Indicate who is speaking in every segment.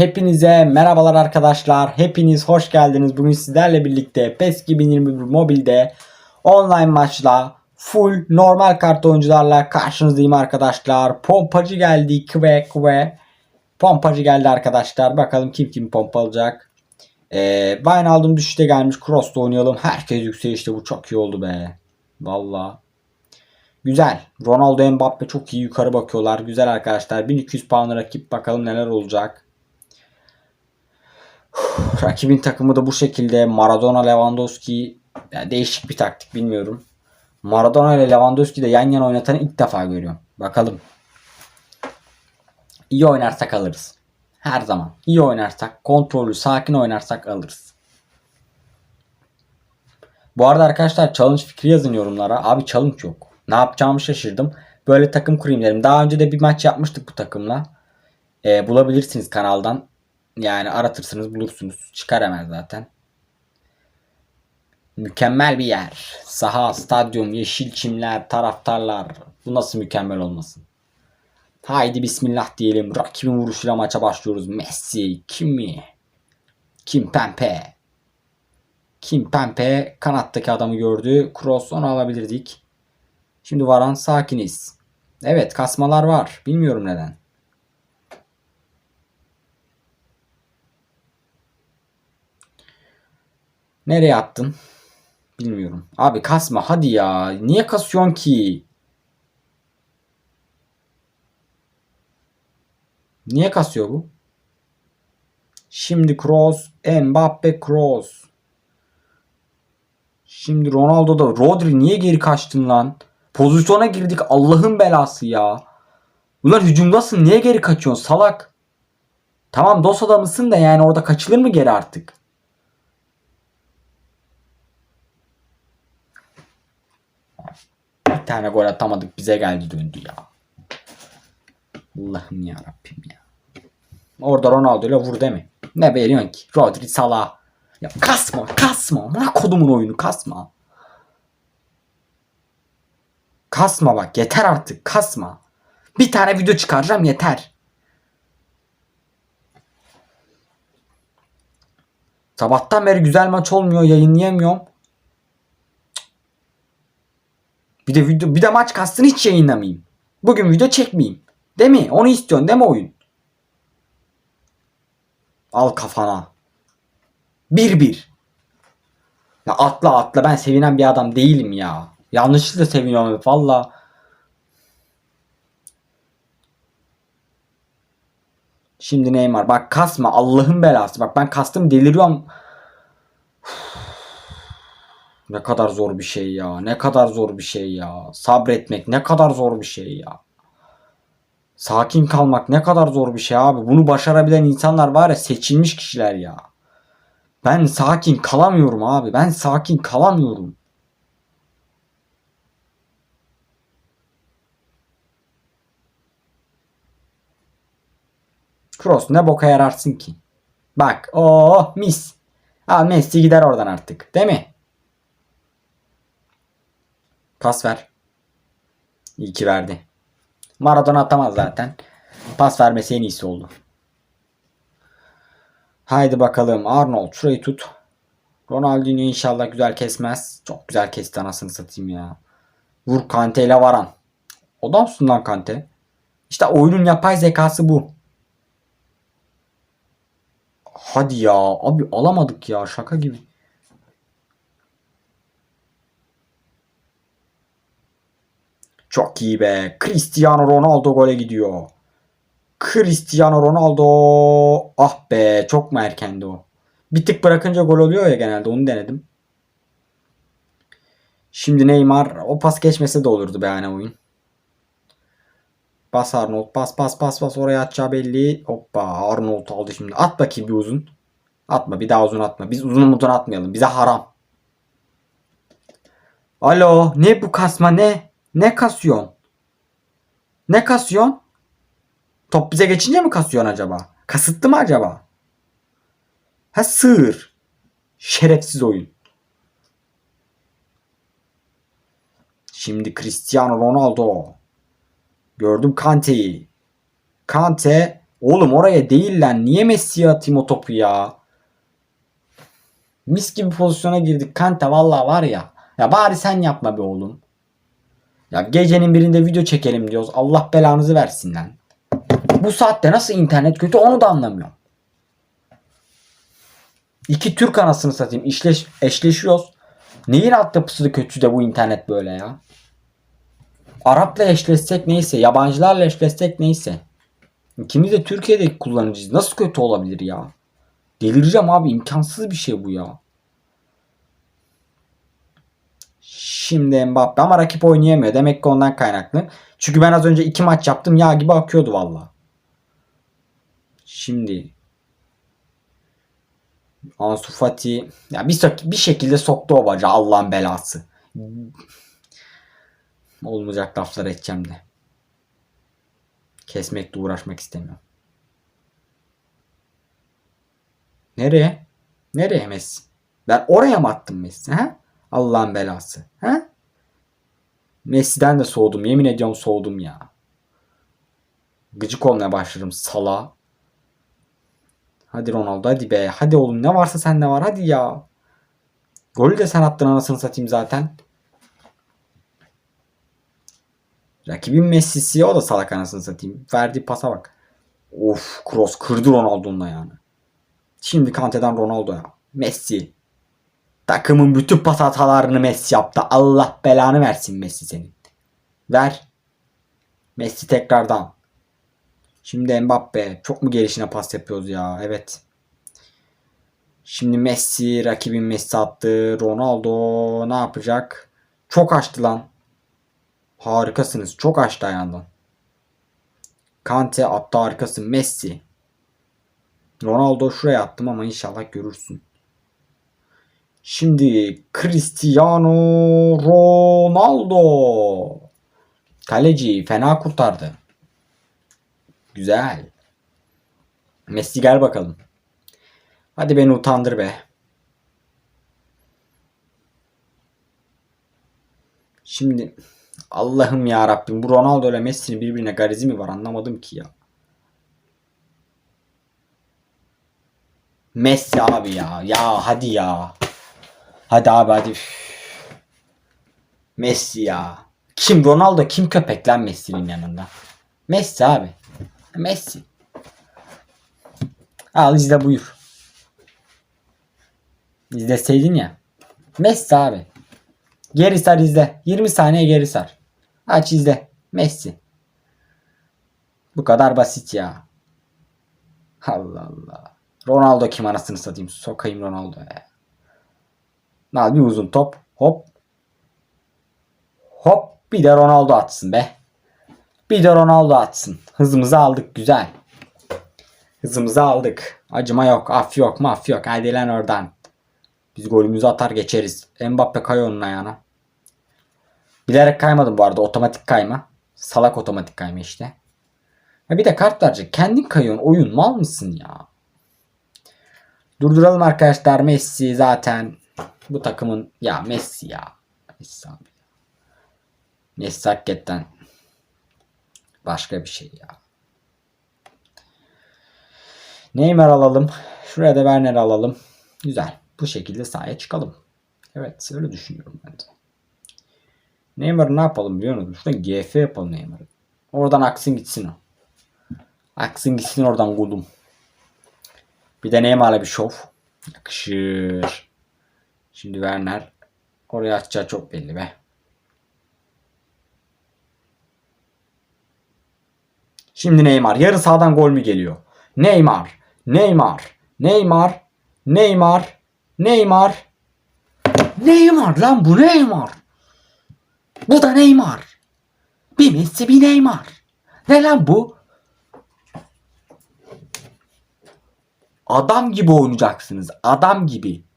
Speaker 1: Hepinize merhabalar arkadaşlar. Hepiniz hoş geldiniz. Bugün sizlerle birlikte PES 2021 mobilde online maçla full normal kart oyuncularla karşınızdayım arkadaşlar. Pompacı geldi. Kve kve. Pompacı geldi arkadaşlar. Bakalım kim kim pompalacak. Ee, Wijnaldum düşüşte gelmiş. Cross'ta oynayalım. Herkes yükselişte. Bu çok iyi oldu be. Valla. Güzel. Ronaldo Mbappe çok iyi yukarı bakıyorlar. Güzel arkadaşlar. 1200 puan rakip bakalım neler olacak. Rakibin takımı da bu şekilde. Maradona, Lewandowski yani değişik bir taktik bilmiyorum. Maradona ile Lewandowski de yan yana oynatanı ilk defa görüyorum. Bakalım. İyi oynarsak alırız. Her zaman. İyi oynarsak, kontrollü, sakin oynarsak alırız. Bu arada arkadaşlar challenge fikri yazın yorumlara. Abi challenge yok. Ne yapacağımı şaşırdım. Böyle takım kurayım dedim. Daha önce de bir maç yapmıştık bu takımla. Ee, bulabilirsiniz kanaldan. Yani aratırsınız bulursunuz. Çıkar hemen zaten. Mükemmel bir yer. Saha, stadyum, yeşil çimler, taraftarlar. Bu nasıl mükemmel olmasın? Haydi bismillah diyelim. Rakibin vuruşuyla maça başlıyoruz. Messi, Kimi, Kim Pempe. Kim Pempe kanattaki adamı gördü. Cross onu alabilirdik. Şimdi varan sakiniz. Evet kasmalar var. Bilmiyorum neden. Nereye attın? Bilmiyorum. Abi kasma hadi ya. Niye kasıyorsun ki? Niye kasıyor bu? Şimdi Kroos, Mbappe Kroos. Şimdi Ronaldo da Rodri niye geri kaçtın lan? Pozisyona girdik Allah'ın belası ya. Ulan hücumdasın niye geri kaçıyorsun salak? Tamam dos adamısın da yani orada kaçılır mı geri artık? Bir tane gol atamadık bize geldi döndü ya. Allah'ım ya Rabbim ya. Orada Ronaldo ile vur mi? Ne veriyorsun ki? Rodri Salah. Ya kasma kasma. Amına kodumun oyunu kasma. Kasma bak yeter artık kasma. Bir tane video çıkaracağım yeter. Sabahtan beri güzel maç olmuyor yayınlayamıyorum. Bir de video bir de maç kastını hiç yayınlamayayım. Bugün video çekmeyeyim. Değil mi? Onu istiyorsun değil mi oyun? Al kafana. 1-1. Ya atla atla ben sevinen bir adam değilim ya. Yanlışlıkla seviniyorum valla. Şimdi Neymar bak kasma Allah'ın belası. Bak ben kastım deliriyorum. Ne kadar zor bir şey ya. Ne kadar zor bir şey ya. Sabretmek ne kadar zor bir şey ya. Sakin kalmak ne kadar zor bir şey abi. Bunu başarabilen insanlar var ya seçilmiş kişiler ya. Ben sakin kalamıyorum abi. Ben sakin kalamıyorum. Cross ne boka yararsın ki? Bak o mis. Al Messi gider oradan artık. Değil mi? Pas ver. İyi ki verdi. Maradona atamaz zaten. Pas vermesi en iyisi oldu. Haydi bakalım Arnold şurayı tut. Ronaldinho inşallah güzel kesmez. Çok güzel kesti anasını satayım ya. Vur Kante ile Varan. Adamsın lan Kante. İşte oyunun yapay zekası bu. Hadi ya abi alamadık ya şaka gibi. Çok iyi be. Cristiano Ronaldo gole gidiyor. Cristiano Ronaldo. Ah be çok mu erkendi o. Bir tık bırakınca gol oluyor ya genelde onu denedim. Şimdi Neymar o pas geçmese de olurdu be yani oyun. Bas Arnold bas bas bas bas oraya atacağı belli. Hoppa Arnold aldı şimdi. At bakayım bir uzun. Atma bir daha uzun atma. Biz uzun uzun atmayalım. Bize haram. Alo ne bu kasma ne? Ne kasıyorsun? Ne kasıyorsun? Top bize geçince mi kasıyorsun acaba? Kasıtlı mı acaba? Ha sığır. Şerefsiz oyun. Şimdi Cristiano Ronaldo. Gördüm Kante'yi. Kante Oğlum oraya değil lan. Niye Messi'ye atayım o topu ya? Mis gibi pozisyona girdik. Kante vallahi var ya. Ya bari sen yapma be oğlum. Ya gecenin birinde video çekelim diyoruz. Allah belanızı versin lan. Bu saatte nasıl internet kötü onu da anlamıyorum. İki Türk anasını satayım. İşleş, eşleşiyoruz. Neyin altyapısı kötü de bu internet böyle ya? Arap'la eşleşsek neyse. Yabancılarla eşleşsek neyse. İkimiz de Türkiye'deki kullanıcıyız. Nasıl kötü olabilir ya? Delireceğim abi. imkansız bir şey bu ya. Şimdi Mbappe ama rakip oynayamıyor. Demek ki ondan kaynaklı. Çünkü ben az önce iki maç yaptım. Yağ gibi akıyordu valla. Şimdi Ansu Fati ya bir, bir şekilde soktu o bacağı Allah'ın belası. Olmayacak laflar edeceğim de. Kesmekle uğraşmak istemiyorum. Nereye? Nereye Messi? Ben oraya mı attım Messi? Ha? Allah'ın belası. Ha? Messi'den de soğudum. Yemin ediyorum soğudum ya. Gıcık olmaya başladım sala. Hadi Ronaldo hadi be. Hadi oğlum ne varsa sende var hadi ya. Golü de sen attın anasını satayım zaten. Rakibin Messi'si o da salak anasını satayım. Verdiği pasa bak. Of cross kırdı Ronaldo'nun ayağını. Şimdi Kante'den Ronaldo'ya. Messi. Takımın bütün pas hatalarını Messi yaptı. Allah belanı versin Messi senin. Ver. Messi tekrardan. Şimdi Mbappe. Çok mu gelişine pas yapıyoruz ya? Evet. Şimdi Messi. Rakibin Messi attı. Ronaldo ne yapacak? Çok açtı lan. Harikasınız. Çok açtı ayağından. Kante attı harikasın. Messi. Ronaldo şuraya attım ama inşallah görürsün. Şimdi Cristiano Ronaldo. Kaleci fena kurtardı. Güzel. Messi gel bakalım. Hadi beni utandır be. Şimdi Allah'ım ya Rabbim bu Ronaldo ile Messi'nin birbirine garizi mi var anlamadım ki ya. Messi abi ya. Ya hadi ya. Hadi abi hadi. Messi ya. Kim Ronaldo kim köpek lan Messi'nin yanında. Messi abi. Messi. Al izle buyur. İzleseydin ya. Messi abi. Geri sar izle. 20 saniye geri sar. Aç izle. Messi. Bu kadar basit ya. Allah Allah. Ronaldo kim anasını satayım. Sokayım Ronaldo'ya. Al bir uzun top. Hop. Hop. Bir de Ronaldo atsın be. Bir de Ronaldo atsın. Hızımızı aldık. Güzel. Hızımızı aldık. Acıma yok. Af yok. Maf yok. Hadi lan oradan. Biz golümüzü atar geçeriz. Mbappe kay onun ayağına. Bilerek kaymadım bu arada. Otomatik kayma. Salak otomatik kayma işte. Ya bir de kart verecek. Kendin kayıyorsun. Oyun mal mısın ya? Durduralım arkadaşlar. Messi zaten bu takımın ya Messi ya. Messi abi. Messi hakikaten başka bir şey ya. Neymar alalım. Şuraya da Werner alalım. Güzel. Bu şekilde sahaya çıkalım. Evet öyle düşünüyorum ben de. Neymar'ı ne yapalım biliyor musunuz? Şuradan GF yapalım Neymar'ı. Oradan aksın gitsin o. Aksın gitsin oradan kulum. Bir de Neymar'la bir şov. Yakışır. Şimdi Werner. Oraya açacağı çok belli be. Şimdi Neymar. Yarı sağdan gol mü geliyor? Neymar. Neymar. Neymar. Neymar. Neymar. Neymar lan bu Neymar. Bu da Neymar. Bir Messi bir Neymar. Ne lan bu? Adam gibi oynayacaksınız. Adam gibi.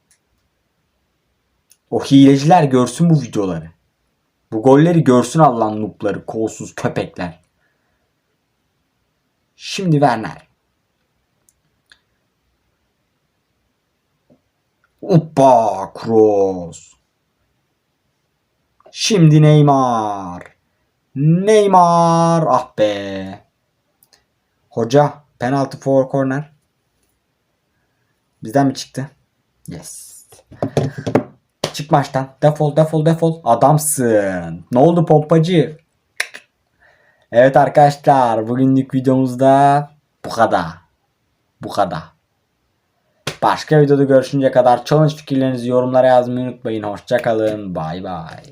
Speaker 1: O hileciler görsün bu videoları. Bu golleri görsün Allah'ın noobları, kolsuz köpekler. Şimdi Werner. Hoppa cross. Şimdi Neymar. Neymar. Ah be. Hoca Penaltı for corner. Bizden mi çıktı? Yes. Çık maçtan. Defol defol defol. Adamsın. Ne oldu pompacı? Evet arkadaşlar bugünlük videomuzda bu kadar. Bu kadar. Başka videoda görüşünce kadar challenge fikirlerinizi yorumlara yazmayı unutmayın. Hoşçakalın. Bay bay.